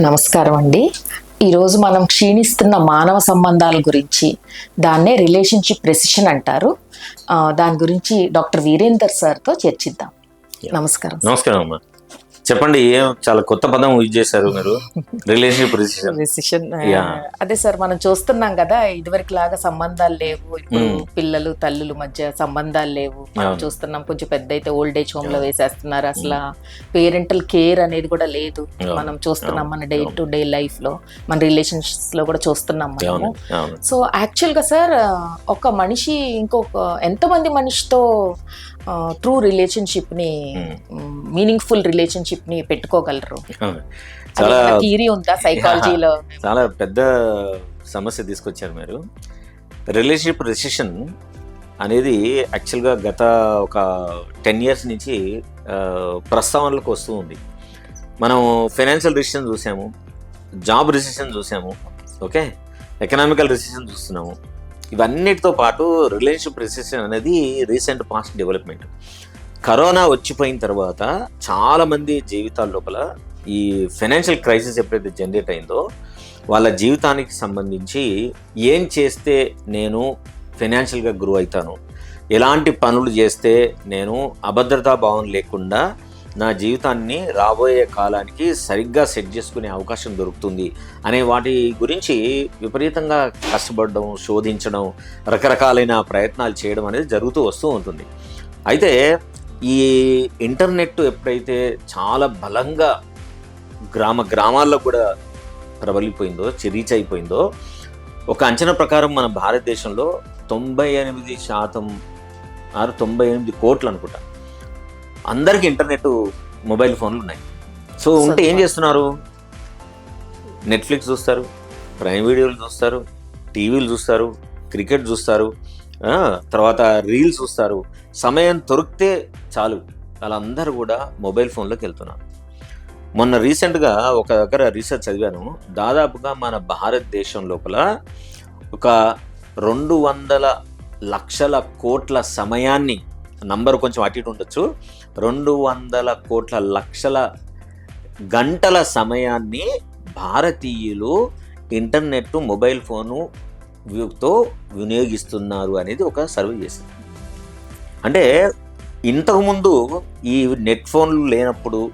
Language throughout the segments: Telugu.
నమస్కారం అండి. ఈరోజు మనం క్షీణిస్తున్న మానవ సంబంధాల గురించి దాన్నే రిలేషన్షిప్ ప్రెసిషన్ అంటారు. దాని గురించి డాక్టర్ వీరేందర్ సార్తో చర్చిద్దాం. నమస్కారం నమస్కారం అమ్మా. చెప్పండి ఏం చాలా కొత్త పదం యూజ్ చేశారు మీరు? Relationship relation recession Yeah. అదే సార్ మనం చూస్తున్నాం కదా ఇదివరకు లాగా సంబంధాలు లేవు. ఇప్పుడు. పిల్లలు తల్లుల మధ్య సంబంధాలు లేవు. మనం. చూస్తున్నాం కొంచెం పెద్ద అయితే ఓల్డ్ ఏజ్ హోమ్లో వేసేస్తున్నారు. అసలు పేరెంటల్ కేర్ అనేది కూడా లేదు. మనం చూస్తున్నాం. మన డే టు డే లైఫ్లో. మన రిలేషన్షిప్స్లో కూడా చూస్తున్నాం మనము. సో యాక్చువల్గా సార్ ఒక మనిషి ఇంకొక ఎంతమంది మనిషితో ట్రూ రిలేషన్షిప్ని మీనింగ్ఫుల్ రిలేషన్షిప్ని పెట్టుకోగలరు. చాలా థియరీ ఉందా? సైకాలజీలో చాలా పెద్ద సమస్య తీసుకొచ్చారు మీరు. రిలేషన్షిప్ రెసిషన్ అనేది యాక్చువల్గా గత ఒక టెన్ ఇయర్స్ నుంచి ప్రస్తావనలకు వస్తూ ఉంది. మనం ఫైనాన్షియల్ రిసిషన్ చూసాము జాబ్ రిసిషన్ చూసాము ఓకే ఎకనామికల్ రిసిషన్ చూస్తున్నాము. ఇవన్నిటితో పాటు రిలేషన్షిప్ రిసెషన్ అనేది రీసెంట్ పాస్ట్ డెవలప్మెంట్. కరోనా వచ్చిపోయిన తర్వాత చాలామంది జీవితాల లోపల ఈ ఫైనాన్షియల్ క్రైసిస్ ఎప్పుడైతే జనరేట్ అయిందో వాళ్ళ జీవితానికి సంబంధించి ఏం చేస్తే నేను ఫైనాన్షియల్గా గ్రో అవుతాను? ఎలాంటి పనులు చేస్తే నేను అభద్రతా భావం లేకుండా నా జీవితాన్ని రాబోయే కాలానికి సరిగ్గా సెట్ చేసుకునే అవకాశం దొరుకుతుంది అనే వాటి గురించి విపరీతంగా కష్టపడడం శోధించడం రకరకాలైన ప్రయత్నాలు చేయడం అనేది జరుగుతూ వస్తూ ఉంటుంది. అయితే ఈ ఇంటర్నెట్ ఎప్పుడైతే చాలా బలంగా గ్రామ గ్రామాల్లో కూడా ప్రబలిపోయిందో రీచ్ అయిపోయిందో ఒక అంచనా ప్రకారం మన భారతదేశంలో తొంభై ఎనిమిది శాతం ఆరు తొంభై ఎనిమిది కోట్లు అనుకుంటా. అందరికీ ఇంటర్నెట్ మొబైల్ ఫోన్లు ఉన్నాయి. సో ఉంటే ఏం చేస్తున్నారు? నెట్ఫ్లిక్స్ చూస్తారు ప్రైమ్ వీడియోలు చూస్తారు టీవీలు చూస్తారు క్రికెట్ చూస్తారు తర్వాత రీల్స్ చూస్తారు. సమయం దొరికితే చాలు. వాళ్ళందరూ కూడా మొబైల్ ఫోన్లోకి వెళ్తున్నారు. మొన్న రీసెంట్గా ఒక దగ్గర రీసెర్చ్ చదివాను. దాదాపుగా మన భారతదేశం లోపల ఒక రెండు వందల లక్షల కోట్ల సమయాన్ని నంబర్ కొంచెం అటు ఇటు ఉండొచ్చు. రెండు వందల కోట్ల లక్షల గంటల సమయాన్ని భారతీయులు ఇంటర్నెట్ మొబైల్ ఫోను తో వినియోగిస్తున్నారు అనేది ఒక సర్వే చేసింది. అంటే ఇంతకుముందు ఈ నెట్ ఫోన్లు లేనప్పుడు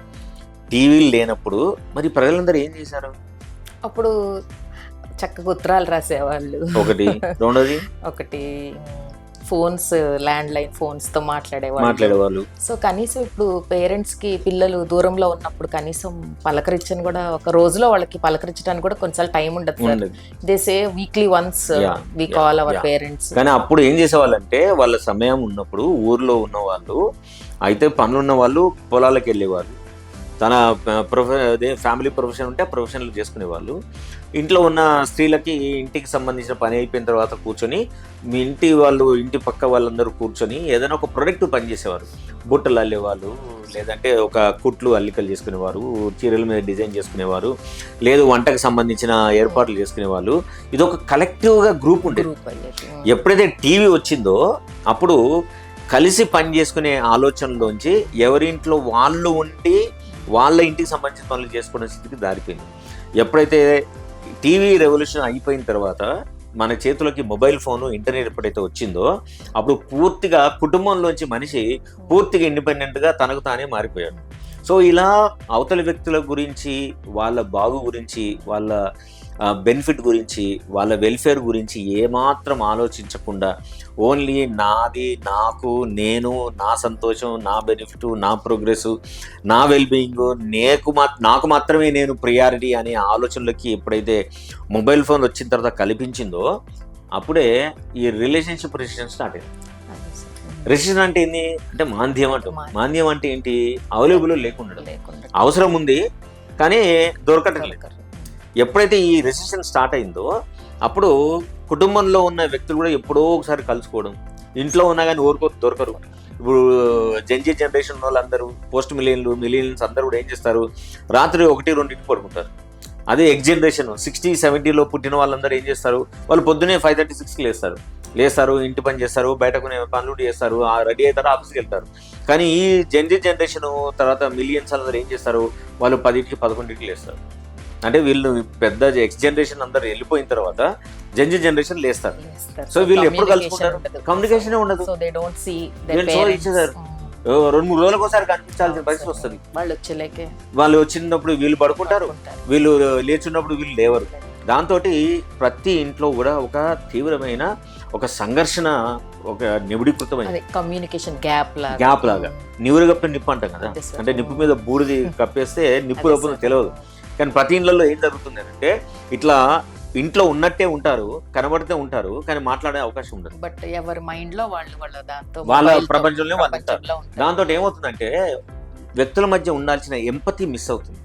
టీవీలు లేనప్పుడు మరి ప్రజలందరూ ఏం చేశారు? అప్పుడు చక్కగా ఉత్తరాలు రాసేవాళ్ళు. ఒకటి రెండోది? ఒకటి ఫోన్స్ ల్యాండ్ లైన్ ఫోన్స్తో మాట్లాడేవాళ్ళు. మాట్లాడేవాళ్ళు. సో కనీసం ఇప్పుడు పేరెంట్స్కి పిల్లలు దూరంలో ఉన్నప్పుడు కనీసం పలకరించని కూడా ఒక రోజులో వాళ్ళకి పలకరించడానికి కూడా కొంచెం టైం ఉండదు sir. They say weekly once we call our. Parents. కానీ అప్పుడు ఏం చేసేవాళ్ళంటే వాళ్ళ సమయం ఉన్నప్పుడు ఊర్లో ఉన్న వాళ్ళు అయితే పనులున్న వాళ్ళు పొలాలకు వెళ్ళేవాళ్ళు తన ప్రొఫె ఫ్యామిలీ ప్రొఫెషన్ ఉంటే ప్రొఫెషన్లు చేసుకునేవాళ్ళు. ఇంట్లో ఉన్న స్త్రీలకి ఇంటికి సంబంధించిన పని అయిపోయిన తర్వాత కూర్చొని మీ ఇంటి వాళ్ళు ఇంటి పక్క వాళ్ళందరూ కూర్చొని ఏదైనా ఒక ప్రొడక్ట్ పని చేసేవారు బుట్టలు అల్లేవాళ్ళు లేదంటే ఒక కుట్లు అల్లికలు చేసుకునేవారు చీరల మీద డిజైన్ చేసుకునేవారు లేదు వంటకు సంబంధించిన ఏర్పాట్లు చేసుకునేవాళ్ళు. ఇది ఒక కలెక్టివ్గా గ్రూప్ ఉండేది ఎప్పుడైతే టీవీ వచ్చిందో అప్పుడు కలిసి పని చేసుకునే ఆలోచనలోంచి ఎవరింట్లో వాళ్ళు ఉండి వాళ్ళ ఇంటికి సంబంధించిన పనులు చేసుకునే స్థితికి దారిపోయింది. ఎప్పుడైతే టీవీ రెవల్యూషన్ అయిపోయిన తర్వాత మన చేతులకి మొబైల్ ఫోను ఇంటర్నెట్ ఎప్పుడైతే వచ్చిందో అప్పుడు పూర్తిగా కుటుంబంలోంచి మనిషి పూర్తిగా ఇండిపెండెంట్గా తనకు తానే మారిపోయాడు. సో ఇలా అవతలి వ్యక్తుల గురించి వాళ్ళ బాగు గురించి వాళ్ళ బెనిఫిట్ గురించి వాళ్ళ వెల్ఫేర్ గురించి ఏమాత్రం ఆలోచించకుండా ఓన్లీ నాది నాకు నేను నా సంతోషం నా బెనిఫిట్ నా ప్రోగ్రెస్ నా వెల్బీయింగ్ నేకు మా నాకు మాత్రమే నేను ప్రియారిటీ అనే ఆలోచనలకి ఎప్పుడైతే మొబైల్ ఫోన్ వచ్చిన తర్వాత కల్పించిందో అప్పుడే ఈ రిలేషన్షిప్ రెసిషన్ స్టార్ట్ అయింది. రెసిషన్ అంటే ఏంటి అంటే మాంద్యం అంటాం. మాంద్యం. అంటే ఏంటి? అవైలబుల్ లేకుండా లేకుండా అవసరం ఉంది కానీ దొరకటం లేదు ఎప్పుడైతే ఈ రెసిషన్ స్టార్ట్ అయిందో అప్పుడు కుటుంబంలో ఉన్న వ్యక్తులు కూడా ఎప్పుడో ఒకసారి కలుసుకోవడం. ఇంట్లో ఉన్నా కానీ ఊరుకో దొరకరు. ఇప్పుడు జెన్జీ జనరేషన్ వాళ్ళందరూ పోస్ట్ మిలియన్లు మిలియన్స్ అందరూ కూడా ఏం చేస్తారు? రాత్రి ఒకటి రెండింటికి పడుకుంటారు. అదే ఎక్స్ జనరేషన్ సిక్స్టీ సెవెంటీలో పుట్టిన వాళ్ళందరూ ఏం చేస్తారు? వాళ్ళు పొద్దునే ఫైవ్ థర్టీ సిక్స్కి లేస్తారు. లేస్తారు ఇంటి పని చేస్తారు బయట కొన్ని పనులు చేస్తారు రెడీ అవుతారు ఆఫీస్కి వెళ్తారు. కానీ ఈ జెన్జీ జనరేషన్ తర్వాత మిలియన్స్ అందరూ ఏం చేస్తారు? వాళ్ళు పదింటికి పదకొండింటికి లేస్తారు. అంటే వీళ్ళు పెద్ద ఎక్స్ జనరేషన్ అందరు వెళ్ళిపోయిన తర్వాత జంజి జనరేషన్ లేస్తారు. So, వీళ్ళు ఎప్పుడు కలుసుకుంటారు? ఏ ఉండదు. So see. ఓ, రెండు మూడు రోజులకు ఒకసారి కనిపించాల్సిన పరిస్థితి వస్తుంది. వాళ్ళు వచ్చేలేకే. వాళ్ళు వచ్చినప్పుడు వీళ్ళు పడుకుంటారు. వీళ్ళు లేచున్నప్పుడు వీళ్ళు లేవరు. దాంతో ప్రతి ఇంట్లో కూడా ఒక తీవ్రమైన ఒక సంఘర్షణ ఒక నిబిడీకృతమైన కమ్యూనికేషన్ గ్యాప్ లాగా. గ్యాప్ లాగా. నివురు కప్పి నిప్పు అంటాం కదా. అంటే నిప్పు మీద బూడిది కప్పేస్తే నిప్పు సార్. తెలియదు కానీ ప్రతి ఇళ్ళలో ఏం జరుగుతుంది అంటే ఇట్లా ఇంట్లో ఉన్నట్టే ఉంటారు కనబడితే ఉంటారు కానీ మాట్లాడే అవకాశం ఉండదు. బట్ ఎవరి మైండ్లో వాళ్ళు వాళ్ళ దాంతో వాళ్ళ ప్రపంచంలో వాళ్ళు ఉంటారు. దాంతో ఏమవుతుందంటే వ్యక్తుల మధ్య ఉండాల్సిన ఎంపతి మిస్ అవుతుంది.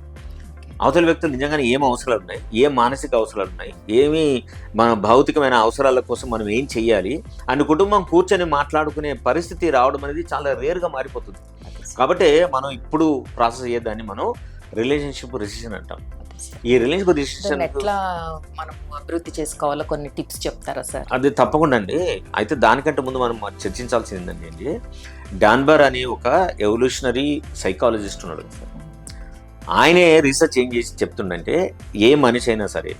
అవతల వ్యక్తులు నిజంగానే ఏం అవసరాలు ఉన్నాయి? ఏం మానసిక అవసరాలు ఉన్నాయి? ఏమి మన భౌతికమైన అవసరాల కోసం మనం ఏం చెయ్యాలి? అని కుటుంబం కూర్చొని మాట్లాడుకునే పరిస్థితి రావడం అనేది చాలా రేర్గా మారిపోతుంది. కాబట్టి మనం ఇప్పుడు ప్రాసెస్ అయ్యేదాన్ని మనం రిలేషన్షిప్ రిసిషన్ అంటాం. ఈ రిలేషన్షిప్ రిసిషన్ ఎట్లా మనం అభివృద్ధి చేసుకోవాలో కొన్ని టిప్స్ చెప్తారా సార్? అది తప్పకుండా అండి. అయితే దానికంటే ముందు మనం చర్చించాల్సింది ఏంటంటే డాన్బర్ అనే ఒక ఎవల్యూషనరీ సైకాలజిస్ట్ ఉన్నాడు. ఆయనే రీసెర్చ్ ఏం చేసి చెప్తుండంటే ఏ మనిషి అయినా సరే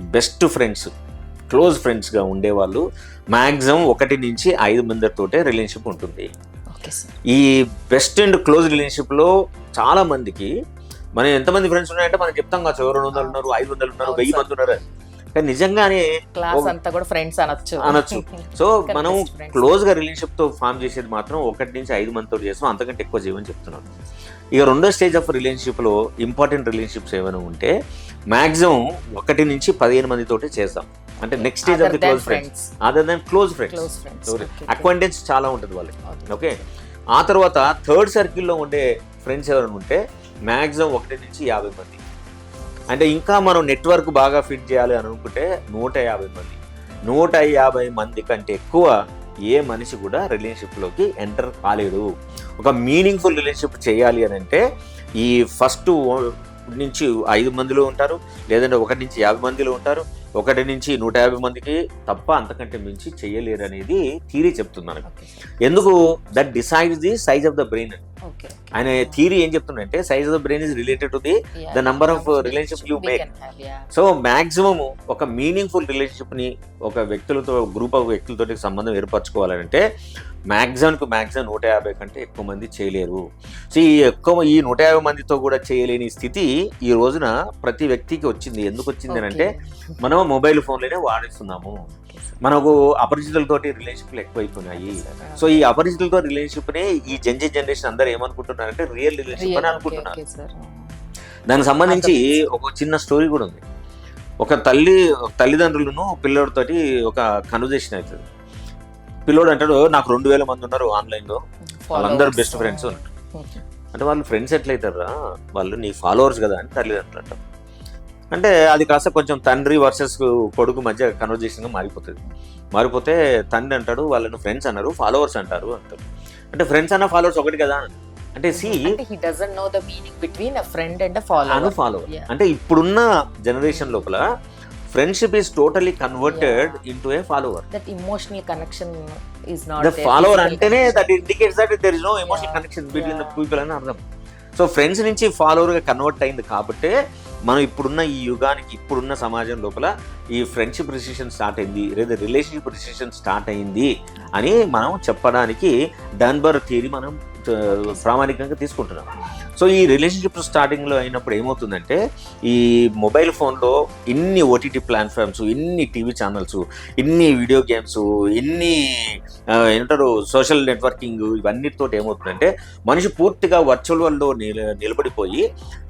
బెస్ట్ ఫ్రెండ్స్ క్లోజ్ ఫ్రెండ్స్గా ఉండేవాళ్ళు మ్యాక్సిమం ఒకటి నుంచి ఐదు మందితోటే రిలేషన్షిప్ ఉంటుంది. ఈ బెస్ట్ అండ్ క్లోజ్ రిలేషన్షిప్లో చాలా మందికి మనం ఎంతమంది ఫ్రెండ్స్ ఉన్నాయంటే మనం చెప్తాం కాదు రెండు వందలు ఉన్నారు ఐదు వందలు ఉన్నారు వెయ్యి. మంది ఉన్నారు. కానీ నిజంగానే క్లాస్ అంతా కూడా ఫ్రెండ్స్ అనొచ్చు. అనొచ్చు. సో మనం. క్లోజ్గా రిలేషన్షిప్తో ఫామ్ చేసేది మాత్రం ఒకటి నుంచి ఐదు మందితో చేస్తాం. అంతకంటే ఎక్కువ చేయమని చెప్తున్నాను. ఇక రెండో స్టేజ్ ఆఫ్ రిలేషన్షిప్లో ఇంపార్టెంట్ రిలేషన్షిప్స్ ఏమైనా ఉంటే మాక్సిమం ఒకటి నుంచి పదిహేను మందితోటి చేస్తాం. అంటే next stage of the close friends other than close friends close friends acquaintance చాలా ఉంటుంది వాళ్ళకి. ఓకే ఆ తర్వాత థర్డ్ సర్కిల్లో ఉండే ఫ్రెండ్స్ ఎవరైనా ఉంటే మ్యాక్సిమం ఒకటి నుంచి యాభై మంది. అంటే ఇంకా మనం నెట్వర్క్ బాగా ఫిట్ చేయాలి అని అనుకుంటే నూట యాభై మంది. నూట యాభై మంది కంటే ఎక్కువ ఏ మనిషి కూడా రిలేషన్షిప్లోకి ఎంటర్ కాలేడు ఒక మీనింగ్ఫుల్ రిలేషన్షిప్ చేయాలి అని అంటే ఈ ఫస్ట్ నుంచి ఐదు మందిలో ఉంటారు లేదంటే ఒకటి నుంచి యాభై మందిలో ఉంటారు ఒకటి నుంచి నూట యాభై మందికి తప్ప అంతకంటే మించి చేయలేరు అనేది థీరీ చెప్తుంది మనకు ఎందుకు? That decides the size of the brain. Okay. ఆయన థీరీ ఏం చెప్తుందంటే size of the brain is related to the number of, uh, relationship you make. So maximum ఒక మీనింగ్ఫుల్ రిలేషన్షిప్ని ఒక వ్యక్తులతో గ్రూప్ ఆఫ్ వ్యక్తులతో సంబంధం ఏర్పరచుకోవాలంటే మ్యాక్సిమంకు మ్యాక్సిమం నూట యాభై కంటే ఎక్కువ మంది చేయలేరు. సో ఈ ఎక్కువ ఈ నూట యాభై మందితో కూడా చేయలేని స్థితి ఈ రోజున ప్రతి వ్యక్తికి వచ్చింది. ఎందుకు వచ్చింది అని అంటే మనం మొబైల్ ఫోన్లోనే వాడిస్తున్నాము మనకు అపరిచితులతోటి రిలేషన్షిప్లు ఎక్కువైపోయినాయి. సో ఈ అపరిచితులతో రిలేషన్షిప్ని ఈ జంజీ జనరేషన్ అందరూ ఏమనుకుంటున్నారంటే రియల్ రిలేషన్షిప్ అని అనుకుంటున్నారు. దానికి సంబంధించి ఒక చిన్న స్టోరీ కూడా ఉంది. ఒక తల్లి తల్లిదండ్రులను పిల్లోడితోటి ఒక కన్వర్జేషన్ అవుతుంది. పిల్లోడు అంటాడు నాకు రెండు వేల మంది ఉన్నారు ఆన్లైన్లో వాళ్ళందరూ బెస్ట్ ఫ్రెండ్స్ అంటే వాళ్ళు ఫ్రెండ్స్ ఎట్లయితారా వాళ్ళు నీ ఫాలోవర్స్ కదా అని తల్లిదండ్రులు అంటారు. అంటే అది కాస్త కొంచెం తండ్రి వర్సెస్ కొడుకు మధ్య కన్వర్జేషన్గా మారిపోతుంది. మారిపోతే తండ్రి అంటాడు వాళ్ళను ఫ్రెండ్స్ అన్నారు ఫాలోవర్స్ అంటారు అంటారు అంటే ఫ్రెండ్స్ అన్న ఫాలోవర్స్ ఒకటి కదా అని. అంటే see he doesn't know the meaning between a friend and a Anu follower follower Yeah. అంటే ఇప్పుడున్న జనరేషన్ లోపల friendship is totally converted into a follower that emotional connection is not the follower అంటేనే that indicates that there is no emotional. Connection between the. People అని అర్థం. సో ఫ్రెండ్స్ నుంచి follower గా కన్వర్ట్ అయింది కాబట్టి మనం ఇప్పుడున్న ఈ యుగానికి ఇప్పుడున్న సమాజం లోపల ఈ ఫ్రెండ్షిప్ రిసిషన్ స్టార్ట్ అయింది లేదా రిలేషన్షిప్ రిసిషన్ స్టార్ట్ అయింది అని మనం చెప్పడానికి డన్బర్ థియరీ మనం ప్రామాణికంగా తీసుకుంటున్నాం. సో ఈ రిలేషన్షిప్ స్టార్టింగ్లో అయినప్పుడు ఏమవుతుందంటే ఈ మొబైల్ ఫోన్లో ఇన్ని ఓటీటీ ప్లాట్ఫామ్స్ ఇన్ని టీవీ ఛానల్స్ ఇన్ని వీడియో గేమ్స్ ఇన్ని ఆ, ఏమంటారు సోషల్ నెట్వర్కింగ్ ఇవన్నిటితో ఏమవుతుందంటే మనిషి పూర్తిగా వర్చువల్ వరల్డ్లో నిల నిలబడిపోయి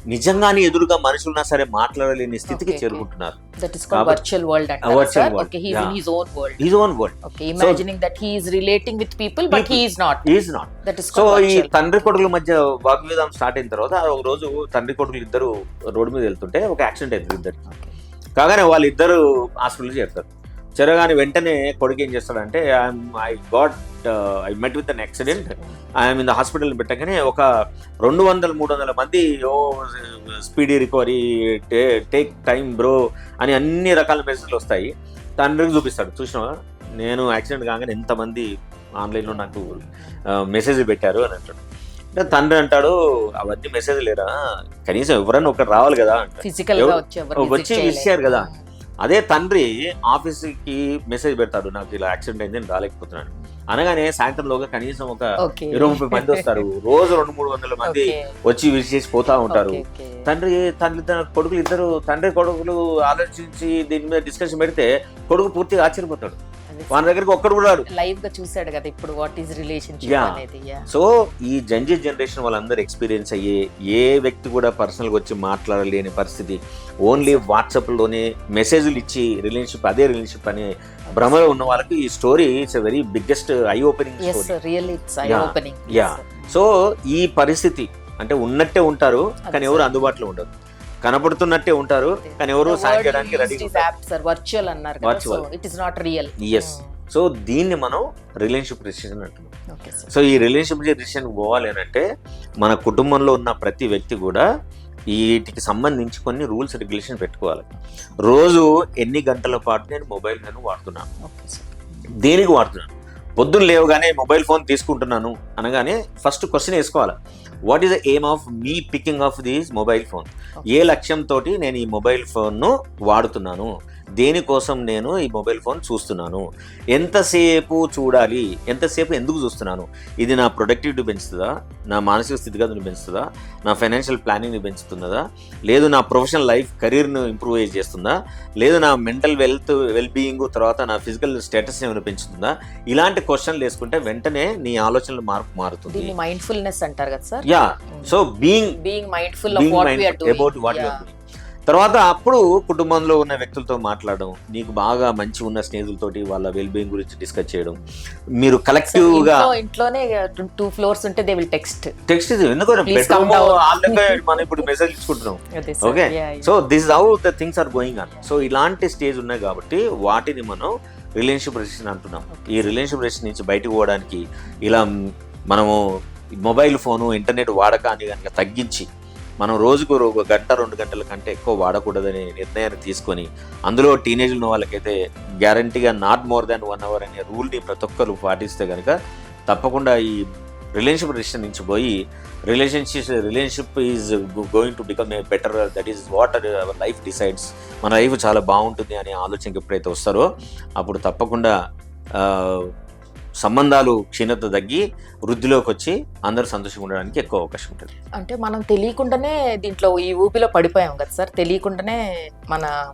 నిజంగానే ఎదురుగా మనుషులున్నా సరే మాట్లాడలేని స్థితికి. చేరుకుంటున్నారు దట్ ఇస్ కాల్డ్ కాబట్టి- వర్చువల్ వరల్డ్ A అంటారు virtual sir world. Okay he is in Yeah. His own world is own world okay imagining that he is relating with people but People. He is not is not that is so ఈ తండ్రి కొడుకుల మధ్య వాగ్వేదం స్టార్ట్ అయిన తర్వాత ఒక రోజు తండ్రి కొడుకులు ఇద్దరు రోడ్డు మీద వెళ్తుంటే ఒక యాక్సిడెంట్ అవుతుంది ఇద్దరికి. కాగానే వాళ్ళిద్దరు హాస్పిటల్ చేరుతారు. చెరగానే వెంటనే కొడుకు ఏం చేస్తాడంటే I got I met with an accident. I'm in the hospital పెట్టగానే ఒక రెండు వందల మూడు వందల మంది ఓ speedy recovery take time bro అని అన్ని రకాల మెసేజ్లు వస్తాయి. తండ్రికి చూపిస్తాడు. చూసినావా? నేను యాక్సిడెంట్ కాగానే ఎంతమంది ఆన్లైన్లో నాకు మెసేజ్ పెట్టారు అని అంటాడు. తండ్రి అంటాడు అవన్నీ మెసేజ్ లేరా కనీసం ఎవరైనా ఒకరు రావాలి కదా. ఫిజికల్ వచ్చి. ఇచ్చారు కదా. అదే తండ్రి ఆఫీస్కి మెసేజ్ పెడతాడు నాకు ఇలా యాక్సిడెంట్ అయింది నేను రాలేకపోతున్నాను అనగానే సాయంత్రంలోగా కనీసం ఒక ఇరవై ముప్పై మంది వస్తారు రోజు రెండు మూడు వందల మంది. వచ్చి విజిట్ చేసి పోతా ఉంటారు. తండ్రి తండ్రి తన కొడుకులు ఇద్దరు తండ్రి కొడుకులు ఆలోచించి దీని మీద డిస్కషన్ పెడితే కొడుకు పూర్తిగా ఆశ్చర్యపోతాడు వాళ్ళ దగ్గరికి ఒక్కడు కూడా లైవ్గా చూసాడు కదా ఇప్పుడు వాట్ ఈస్ రిలేషన్షిప్. అనేది. సో ఈ జంజీ జనరేషన్ వాళ్ళందరూ ఎక్స్పీరియన్స్ అయ్యే ఏ వ్యక్తి కూడా పర్సనల్గా వచ్చి మాట్లాడలేని పరిస్థితి. ఓన్లీ వాట్సాప్లోనే మెసేజ్లు ఇచ్చి రిలేషన్షిప్ అదే రిలేషన్షిప్ అనే భ్రమలో ఉన్న వాళ్ళకి ఈ story it's very biggest eye opening Yeah. So ఈ పరిస్థితి అంటే ఉన్నట్టే ఉంటారు కానీ ఎవరు అందుబాటులో ఉండరు. కనపడుతున్నట్టే ఉంటారు కానీ ఎవరు సాయం చేయడానికి రెడీ సార్ వర్చువల్ అన్నారు Virtual. It is not real yes so దీన్ని మనం రిలేషన్షిప్ రిలేషన్ అంటున్నాం. సో ఈ రిలేషన్షిప్ రిలేషన్ పోవాలి అని అంటే మన కుటుంబంలో ఉన్న ప్రతి వ్యక్తి కూడా వీటికి సంబంధించి కొన్ని రూల్స్ రెగ్యులేషన్ పెట్టుకోవాలి. రోజు ఎన్ని గంటల పాటు నేను మొబైల్ నేను వాడుతున్నాను? దేనికి వాడుతున్నాను? పొద్దున్న లేవగానే మొబైల్ ఫోన్ తీసుకుంటున్నాను అనగానే ఫస్ట్ క్వశ్చన్ వేసుకోవాలి? What is the aim of me picking of this mobile phone ఏ లక్ష్యంతో నేను ఈ మొబైల్ ఫోన్ను వాడుతున్నాను? దేనికోసం నేను ఈ మొబైల్ ఫోన్ చూస్తున్నాను? ఎంతసేపు చూడాలి? ఎంతసేపు ఎందుకు చూస్తున్నాను? ఇది నా ప్రొడక్టివిటీ పెంచుతుందా? నా మానసిక స్థితిగతులు పెంచుతుందా? నా ఫైనాన్షియల్ ప్లానింగ్ని పెంచుతున్నదా లేదు నా ప్రొఫెషనల్ లైఫ్ కెరీర్ను ఇంప్రూవ్ చేస్తుందా? లేదు నా మెంటల్ వెల్త్ వెల్ బీయింగ్ తర్వాత నా ఫిజికల్ స్టేటస్ ఏమైనా పెంచుతుందా? ఇలాంటి క్వశ్చన్లు వేసుకుంటే వెంటనే నీ ఆలోచనలు మార్పు మారుతుంది. మైండ్ఫుల్నెస్ అంటారు కదా sir? Yeah. So being being mindful of what we are about what doing తర్వాత అప్పుడు కుటుంబంలో ఉన్న వ్యక్తులతో మాట్లాడడం నీకు బాగా మంచి ఉన్న స్నేహితులతోటి వాళ్ళ వెల్ బీయింగ్ గురించి డిస్కస్ చేయడం మీరు కలెక్టివ్గా ఇంట్లోనే టూ ఫ్లోర్స్ ఉంటే దే విల్ టెక్స్ట్ టెక్స్ట్ మనం ఇప్పుడు message ఇచ్చుకుంటున్నాం. Okay so this how the things are going on so ఇలాంటి స్టేజ్ ఉన్నాయి కాబట్టి వాటిని మనం రిలేషన్షిప్ రిలేషన్ అంటున్నాం. ఈ రిలేషన్షిప్ రిలేషన్ నుంచి బయటకు పోవడానికి ఇలా మనము మొబైల్ ఫోను ఇంటర్నెట్ వాడకాన్ని కనుక తగ్గించి మనం రోజుకు ఒక గంట రెండు గంటల కంటే ఎక్కువ వాడకూడదని నిర్ణయాన్ని తీసుకొని అందులో టీనేజ్ ఉన్న వాళ్ళకైతే గ్యారంటీగా not more than one hour అనే రూల్ని ప్రతి ఒక్కరు పాటిస్తే కనుక తప్పకుండా ఈ రిలేషన్షిప్ రిలేషన్ నుంచి పోయి relationship relationship is going to become a better that is what our life decides మన లైఫ్ చాలా బాగుంటుంది అనే ఆలోచనకి ఎప్పుడైతే వస్తారో అప్పుడు తప్పకుండా సంబంధాలు క్షీణత తగ్గి వృద్ధిలోకి వచ్చి అందరూ సంతోషంగా ఉండడానికి ఎక్కువ అవకాశం ఉంటుంది. అంటే మనం తెలియకుండానే దీంట్లో ఈ ఊపిలో పడిపోయాం కదా సార్. తెలియకుండానే మన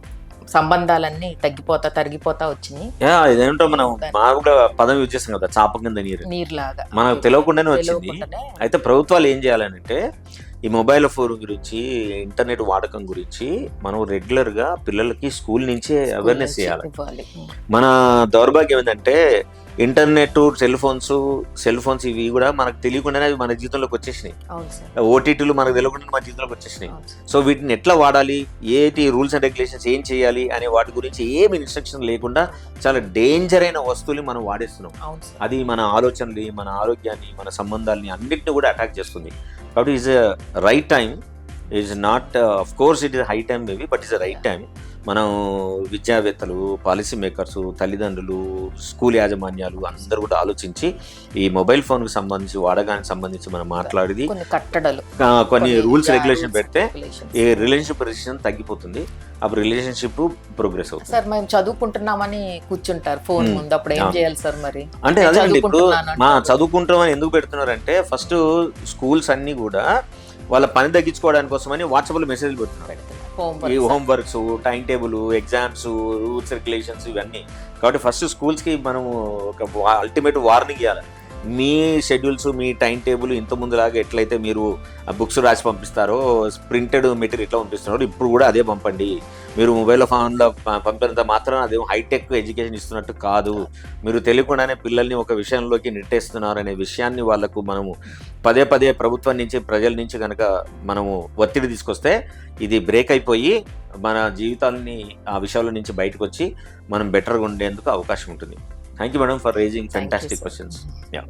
సంబంధాలన్నీ తగ్గిపోతా తరిగిపోతా వచ్చినాయి. ఇదేంటో మనం మా కూడా పదం యూజ్ చేస్తాం కదా చాప కింద నీరు. నీరులాగా. మనకు తెలియకుండానే వచ్చింది. అయితే ప్రభుత్వాలు ఏం చేయాలంటే ఈ మొబైల్ ఫోన్ గురించి ఇంటర్నెట్ వాడకం గురించి మనం రెగ్యులర్గా పిల్లలకి స్కూల్ నుంచే అవేర్నెస్ చేయాలి. మన దౌర్భాగ్యం ఏంటంటే internet cell phones cell phones ఇవి కూడా మనకు తెలియకుండానే అవి మన జీవితంలోకి వచ్చేసినాయి. ఓటీటీలు మనకు తెలియకుండా మన జీవితంలోకి వచ్చేసినాయి. సో వీటిని ఎట్లా వాడాలి? ఏంటి రూల్స్ అండ్ రెగ్యులేషన్స్ ఏం చేయాలి అనే వాటి గురించి ఏమి ఇన్స్ట్రక్షన్ లేకుండా చాలా డేంజర్ అయిన వస్తువులు మనం వాడేస్తున్నాం. అది మన ఆలోచనలు మన ఆరోగ్యాన్ని మన సంబంధాలని అన్నిటిని కూడా అటాక్ చేస్తుంది. కాబట్టి is right time is not of course it is high time maybe but is right time మనం విద్యావేత్తలు పాలసీ మేకర్స్ తల్లిదండ్రులు స్కూల్ యాజమాన్యాలు అందరూ కూడా ఆలోచించి ఈ మొబైల్ ఫోన్కి సంబంధించి వాడకానికి సంబంధించి మనం మాట్లాడేది కొన్ని కట్టడలు కొన్ని రూల్స్ రెగ్యులేషన్ పెడితే. ఈ రిలేషన్షిప్ రిలేషన్ తగ్గిపోతుంది అప్పుడు రిలేషన్షిప్ ప్రోగ్రెస్ అవుతుంది సార్ మేము చదువుకుంటున్నామని కూర్చుంటారు ఫోన్ Hmm. ముందు అప్పుడు ఏం. చేయాలి సార్ మరి అంటే అదే ఇప్పుడు చదువుకుంటున్నాను మా. చదువుకుంటామని ఎందుకు పెడుతున్నారంటే ఫస్ట్ స్కూల్స్ అన్ని కూడా వాళ్ళ పని తగ్గించుకోవడానికి కోసమని వాట్సాప్లో మెసేజ్లు పెడుతున్నారు ఈ homeworks home works time table exams rules regulations ఇవన్నీ. కాబట్టి ఫస్ట్ స్కూల్స్కి మనం ఒక అల్టిమేట్ వార్నింగ్ ఇవ్వాలి మీ షెడ్యూల్స్ మీ టైం టేబుల్ ఇంత ముందులాగా ఎట్లయితే మీరు బుక్స్ రాసి పంపిస్తారో ప్రింటెడ్ మెటీరియల్ ఎట్లా పంపిస్తున్నారో ఇప్పుడు కూడా అదే పంపండి. మీరు మొబైల్ ఫోన్లో పంపినంత మాత్రం అదే హైటెక్ ఎడ్యుకేషన్ ఇస్తున్నట్టు కాదు. మీరు తెలియకుండానే పిల్లల్ని ఒక విషయంలోకి నెట్టేస్తున్నారు అనే విషయాన్ని వాళ్ళకు మనము పదే పదే ప్రభుత్వం నుంచి ప్రజల నుంచి కనుక మనము ఒత్తిడి తీసుకొస్తే ఇది బ్రేక్ అయిపోయి మన జీవితాలని ఆ విషయాల నుంచి బయటకు వచ్చి మనం బెటర్గా ఉండేందుకు అవకాశం ఉంటుంది. Thank you, madam, for raising fantastic questions. Yeah.